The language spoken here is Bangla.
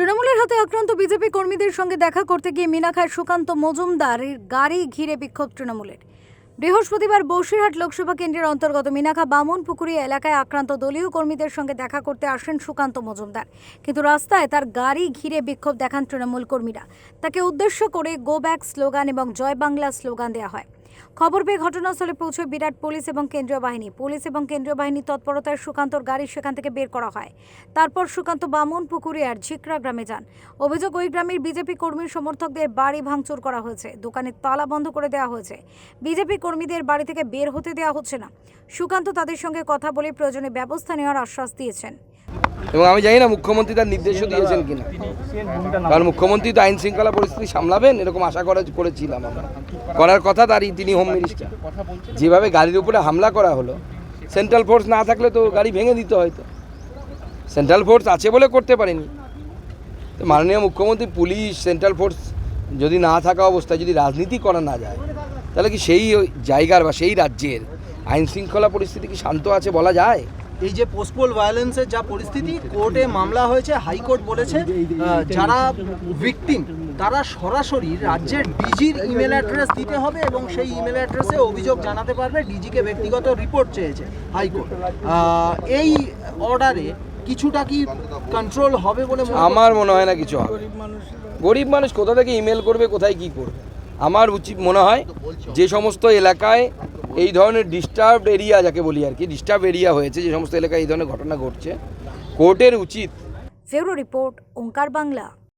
তৃণমূলের হাতে আক্রান্ত বিজেপি কর্মীদের সঙ্গে দেখা করতে গিয়ে মিনা খায় সুকান্ত মজুমদার গাড়ি ঘিরে বিক্ষোভ তৃণমূলের। বৃহস্পতিবার বসিরহাট লোকসভা কেন্দ্রের অন্তর্গত মিনাখা বামন পুকুরি এলাকায় আক্রান্ত দলীয় কর্মীদের সঙ্গে দেখা করতে আসেন সুকান্ত মজুমদার। কিন্তু রাস্তায় তার গাড়ি ঘিরে বিক্ষোভ দেখান তৃণমূল কর্মীরা। তাকে উদ্দেশ্য করে গো ব্যাক স্লোগান এবং জয় বাংলা স্লোগান দেওয়া হয়। খবর পেয়ে ঘটনাস্থলে পৌঁছে বিরাট পুলিশ এবং কেন্দ্রীয় বাহিনী। পুলিশ এবং কেন্দ্রীয় বাহিনী তৎপরতায় সুকান্তর গাড়ি সেখান থেকে বের করা হয়। তারপর সুকান্ত বামন পুকুরিয়ার ঝিকরা গ্রামে যান। অভিযোগ, ওই গ্রামের বিজেপি কর্মী সমর্থকদের বাড়ি ভাঙচুর করা হয়েছে। দোকানের তালা বন্ধ করে দেওয়া হয়েছে। বিজেপি কর্মীদের বাড়ি থেকে বের হতে দেওয়া হচ্ছে না। সুকান্ত তাদের সঙ্গে কথা বলে প্রয়োজনে ব্যবস্থা নেওয়ার আশ্বাস দিয়েছেন। এবং আমি জানি না মুখ্যমন্ত্রী তার নির্দেশও দিয়েছেন কিনা। কারণ মুখ্যমন্ত্রী তো আইন শৃঙ্খলা পরিস্থিতি সামলাবেন, এরকম আশা করা করেছিলাম আমরা। করার কথা তারই, তিনি হোম মিনিস্টার যেভাবে গাড়ির উপরে হামলা করা হলো সেন্ট্রাল ফোর্স না থাকলে তো গাড়ি ভেঙে দিতে হয়তো। সেন্ট্রাল ফোর্স আছে বলে করতে পারেনি। তো মাননীয় মুখ্যমন্ত্রী, পুলিশ সেন্ট্রাল ফোর্স যদি না থাকা অবস্থায় যদি রাজনীতি করা না যায়, তাহলে কি সেই জায়গার বা সেই রাজ্যের আইন শৃঙ্খলা পরিস্থিতি কি শান্ত আছে বলা যায়? এই যে পোস্টপোল ভায়োলেন্সের যা পরিস্থিতি কোর্টে মামলা হয়েছে হাইকোর্ট বলেছে যারা ভিকটিম তারা সরাসরি রাজ্যের ডিজির ইমেল অ্যাড্রেস দিতে হবে এবং সেই ইমেল অ্যাড্রেসে অভিযোগ জানাতে পারবে ডিজিকে ব্যক্তিগত রিপোর্ট চেয়েছে হাইকোর্ট এই অর্ডারে কিছুটা কি কন্ট্রোল হবে বলে আমার মনে হয় না কিছু হবে। গরিব মানুষ। কোথা থেকে ইমেল করবে কোথায় কি করবে? আমার উচিত মনে হয় যে সমস্ত এলাকায় এই ধরনের ডিস্টার্ব এরিয়া যাকে বলি আর কি ডিস্টার্ব এরিয়া হয়েছে, যে সমস্ত এলাকায় এই ধরনের ঘটনা ঘটছে। কোর্টের উচিত ফেরো রিপোর্ট, ওঙ্কার বাংলা।